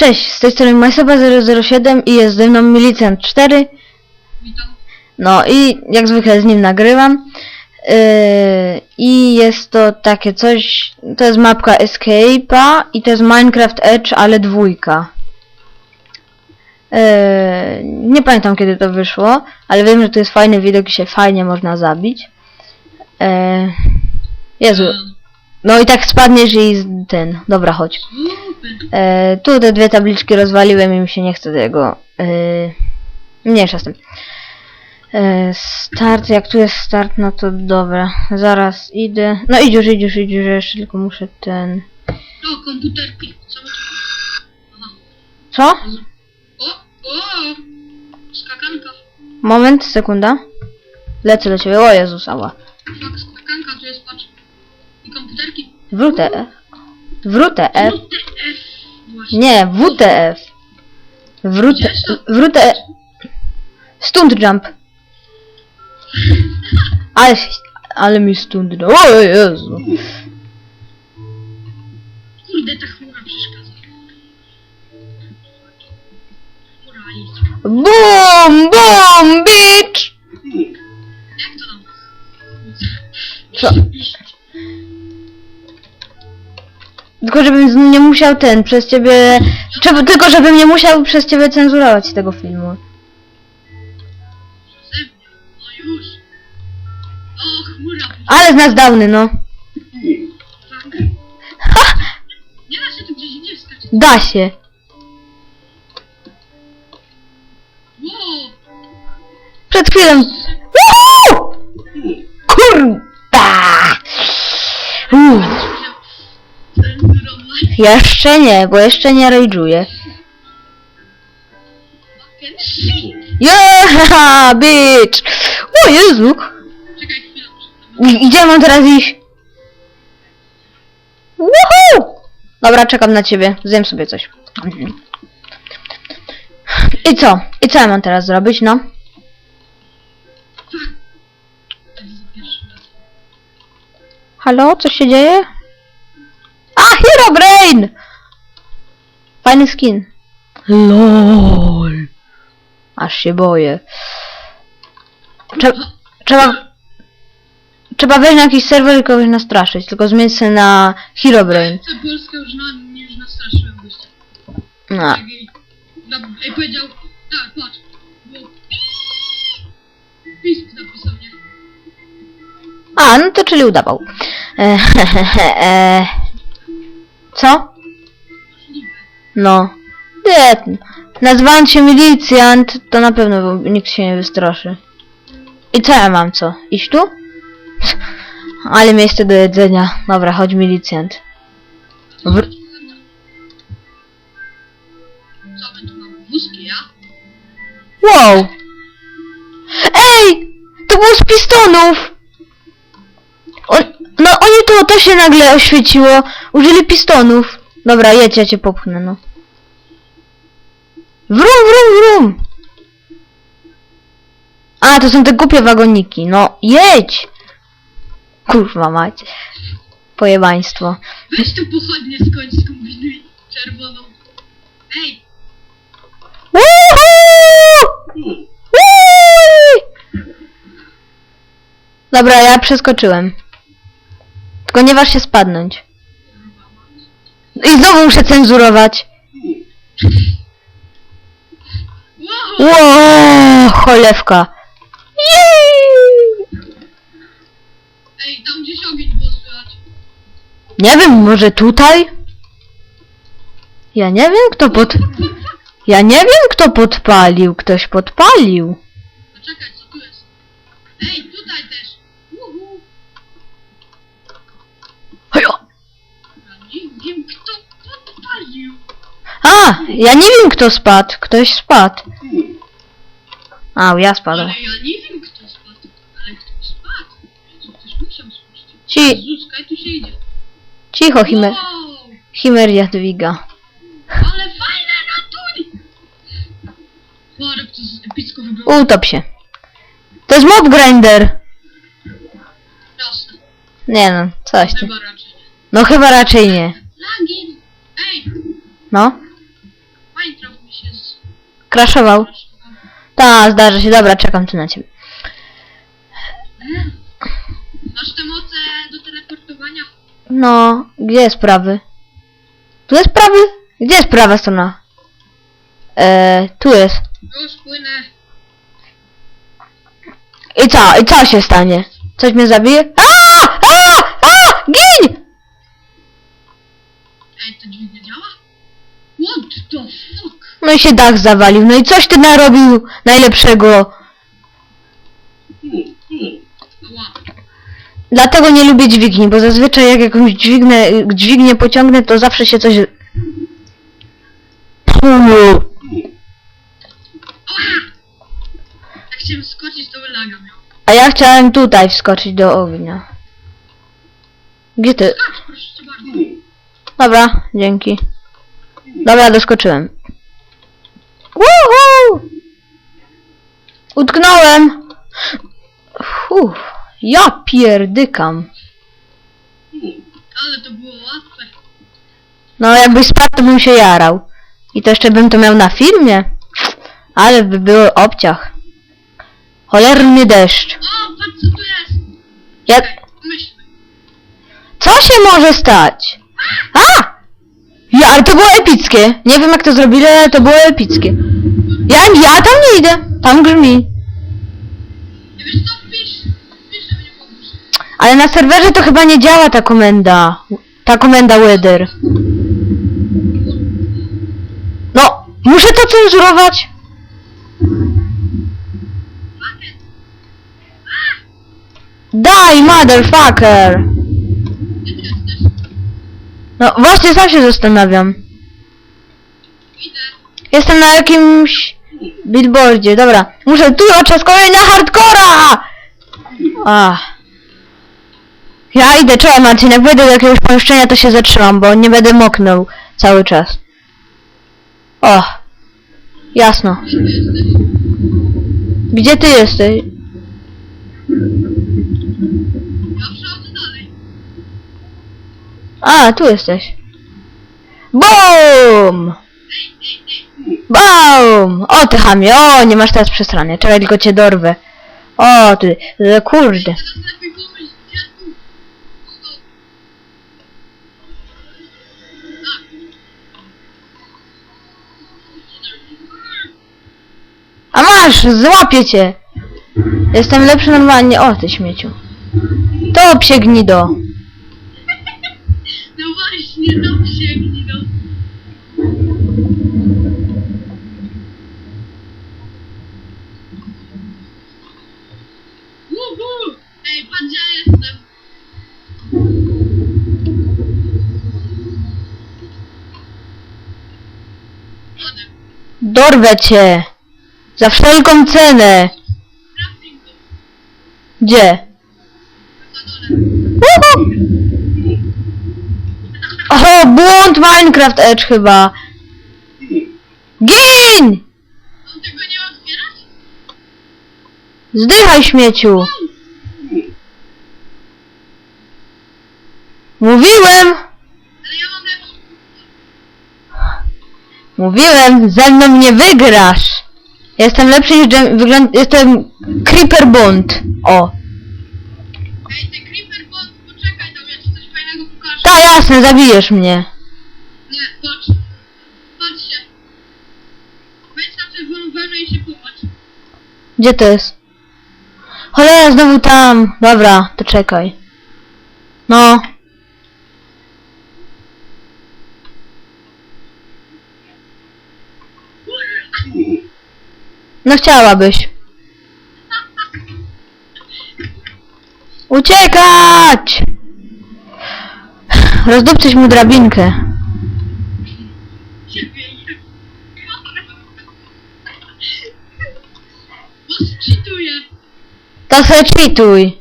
Cześć, z tej strony MySoba007 i jest ze mną Milicjant 4. Witam. No i jak zwykle z nim nagrywam. Yy, I jest to takie coś, to jest mapka Escape'a i to jest Minecraft Edge, ale dwójka. Yy, nie pamiętam kiedy to wyszło, ale wiem, że tu jest fajny widok i się fajnie można zabić. Yy, Jezu, E, no i tak spadniesz i ten, dobra chodź. E, tu te dwie tabliczki rozwaliłem i mi się nie chce tego. E, mniejsza z tym. E, start, jak tu jest start, no to dobra. Zaraz idę. No idź już, idź już, idź już, jeszcze tylko muszę ten. O, komputerki. Co. Co? O, o! Skakanka. Moment, sekunda. Lecę do ciebie. O Jezus, ała. Fak, skakanka, tu jest, patrz. I komputerki. WTF. WTF. Nie, WTF. WTF. WTF. Stunt jump. Ale, ale mi stunt jump. O Jezu. Kurde, ta chmura przeszkadza. Boom, boom, bitch! Co? Tylko żebym nie musiał ten, przez ciebie... Trzeba, tylko żebym nie musiał przez ciebie cenzurować tego filmu. No. Ale z nas dawny, no. Ha! Nie da się tu gdzieś indziej wskoczyć. Da się. Przed chwilą... Kurwa! Uff. Jeszcze nie, bo jeszcze nie rajdżuję. Yeah, bitch! O Jezu! I- Gdzie mam teraz iść? Woohoo! Dobra, czekam na ciebie. Zjem sobie coś. I co? I co ja mam teraz zrobić, no? Halo, co się dzieje? A, Hero Brain! Fajny skin. LOL. Aż się boję. Trzeba, trzeba, trzeba wejść na jakiś serwer i kogoś nastraszyć, tylko zmień się na Hero Brain. Co Polska już, na, już nastraszyłem gościa. No. Ej, powiedział, tak, patrz. Było Pisk napisał, nie? A, no to czyli udawał. E, e, co? No. Nie, nazywając się milicjant, to na pewno nikt się nie wystraszy. I co ja mam, co? Iść tu? Ale miejsce do jedzenia. Dobra, chodź milicjant. Wr- wow! Ej! To było z pistonów! On, no oni to, to się nagle oświeciło. Użyli pistonów. Dobra, jedź, ja cię popchnę, no. Wrum, wrum, wrum! A, to są te głupie wagoniki. No, jedź! Kurwa mać. Pojebaństwo. Weź tu pochodnie skończ kombinuj czerwoną. Ej! Dobra, ja przeskoczyłem. Tylko nie waż się spadnąć. I znowu muszę cenzurować. Ło, cholewka. Jej! Ej, tam gdzieś ogień było słychać. Nie wiem, może tutaj? Ja nie wiem, kto pod... Ja nie wiem, kto podpalił. Ktoś podpalił. Poczekaj, co tu jest? Ej, tutaj też! Wiem, kto podpalił. A, ja nie wiem, kto spadł. Ktoś spadł. A, ja spadłem. Ale ja nie wiem, kto spadł. Ale kto spadł? Jezu, ktoś musiał spaść. Ci, Jezus, kaj tu się idzie. cicho, Himer, Wow! Himer Jadwiga. Ale fajne ratuj! Chorek, to jest epicko wygląda. Utop się. To jest mob grinder. Jasne. Nie no, coś ty. Chyba raczej nie. No chyba raczej nie. Lagi! Ej! No. Kraszował. Ta, zdarzy się. Dobra, czekam tu na ciebie. Masz te moce do teleportowania? No, gdzie jest prawy? Tu jest prawy? Gdzie jest prawa strona? Eee, tu jest. Już płynę. I co? I co się stanie? Coś mnie zabije? A! A! A! Gin! Ej, to dźwignia działa? What the fuck? No i się dach zawalił. No i coś ty narobił najlepszego. Ała. Dlatego nie lubię dźwigni, bo zazwyczaj jak jakąś dźwignę, dźwignię pociągnę, to zawsze się coś... Ała! Jak chciałem skoczyć, to by laga miał. A ja chciałem tutaj wskoczyć do ognia. Gdzie ty? Skacz, proszę cię bardzo. Dobra, dzięki. Dobra, doskoczyłem. Woohoo! Utknąłem! Uff, ja pierdykam. Ale to było łatwe. No jakbyś spadł, to bym się jarał. I to jeszcze bym to miał na filmie. Ale by było obciach. Cholerny deszcz. O, patrz co tu jest. Ja... Myślmy. Co się może stać? A! Ja, ale to było epickie. Nie wiem jak to zrobili, ale to było epickie. Ja, ja tam nie idę. Tam grzmi. Ale na serwerze to chyba nie działa ta komenda. Ta komenda weather. No, muszę to cenzurować. Daj, motherfucker. No właśnie sam się zastanawiam. Jestem na jakimś billboardzie, dobra. Muszę tu czas kolej na hardcora! Ach. Ja idę, czołem Marcin, jak wejdę do jakiegoś pomieszczenia to się zatrzymam, bo nie będę moknął cały czas. O. Jasno. Gdzie ty jesteś? Gdzie ty jesteś? Ja przechodzę dalej. A, tu jesteś. BOOM! BOOM! O ty chamie, o nie masz teraz przesranie, czekaj tylko cię dorwę. O ty, e, kurde. A masz, złapię cię. Jestem lepszy normalnie. O, ty śmieciu. To psie gnido. No właśnie, no sięgnij, no. Uhu! Ej, patrz gdzie ja jestem. Ode, Dorwę cię. Za wszelką cenę. Gdzie? Uhu. O, błąd Minecraft Edge chyba. Gin! Zdychaj śmieciu. Mówiłem. Ale ja mam lepszy. Mówiłem, ze mną nie wygrasz. Jestem lepszy niż Jam- wygląd... Jestem Creeper Bond. O. Ej, ty Creeper Bond, poczekaj tam, ja ci coś fajnego pokażę. Ta jasne, zabijesz mnie. Nie, patrz. Patrz się. Wejdź na czerwoną wężę i się popatrz. Gdzie to jest? Cholera, znowu tam. Dobra, to czekaj. No. No chciałabyś. Uciekać! Rozdupcyć mu drabinkę. To se cheatuj.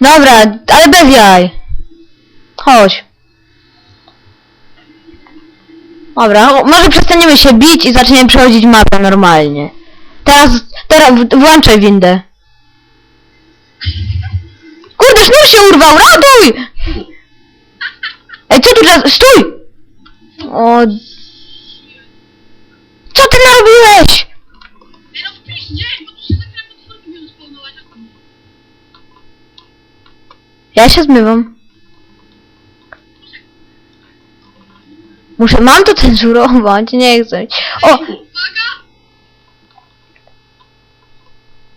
Dobra, ale bez jaj. Chodź. Dobra, o, może przestaniemy się bić i zaczniemy przechodzić mapę normalnie. Teraz, teraz w- włączaj windę. Kurde, sznur się urwał, ratuj! Ej, co tu teraz? Stój! O... Co ty narobiłeś? Ej, no wpisz dzień, bo tu się za chwilę potworki będą spawnować. a tam- Ja się zmywam. Muszę, mam to cenzurować, nie chcę. O, Uwaga!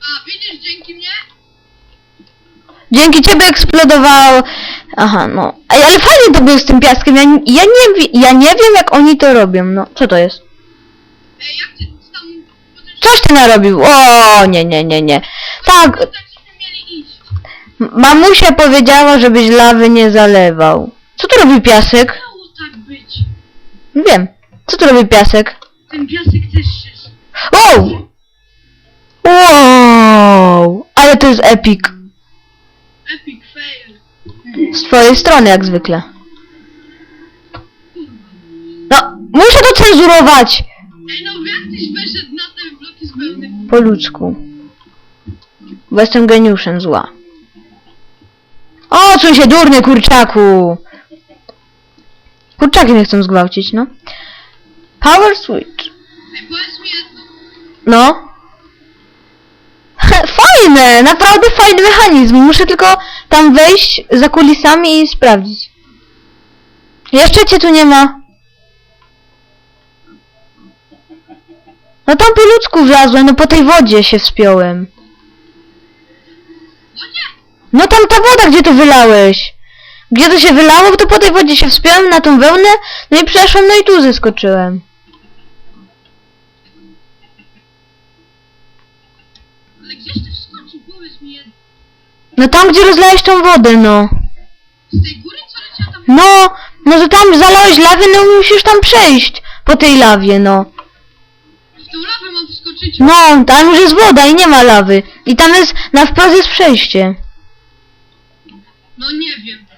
A, widzisz, dzięki mnie? dzięki ciebie eksplodowało. Aha, no. Ej, ale fajnie to było z tym piaskiem. Ja, ja, nie, ja nie wiem, jak oni to robią. No, co to jest? Ej, jak ty tam... Coś ty narobił? O, nie, nie, nie, nie. Tak, Tak mamusia powiedziała, żebyś lawy nie zalewał. Co tu robi piasek? Być. Wiem. Co tu robi piasek? Ten piasek też się... Wow! Wow! Ale to jest epic. Epic fail. Z twojej strony, jak zwykle. No, muszę to cenzurować! Ej, no jak tyś weszedł na te bloki z pełnych... Po ludzku. Bo jestem geniuszem zła. O, co się durny, kurczaku! Kurczaki mnie chcą zgwałcić, no. Power switch. Ej, powiedz mi jedno. No. Fajne! Naprawdę fajny mechanizm. Muszę tylko tam wejść za kulisami i sprawdzić. Jeszcze cię tu nie ma. No tam po ludzku wlazłem, no po tej wodzie się wspiąłem. No! No tam ta woda, gdzie to wylałeś? Gdzie to się wylało, to po tej wodzie się wspiąłem na tą wełnę, no i przeszłem, no i tu zeskoczyłem. Ale gdzieś ty wskoczył? Powiedz mi jedno. No tam, gdzie rozlałeś tą wodę, no. Z tej góry co leciała tam... No, no to tam zalałeś lawę, no musisz tam przejść po tej lawie, no. W tą lawę mam wskoczyć. No, tam już jest woda i nie ma lawy. I tam jest, na wprost jest przejście. No nie wiem.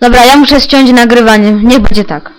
Dobra, ja muszę ściąć nagrywanie, niech będzie tak.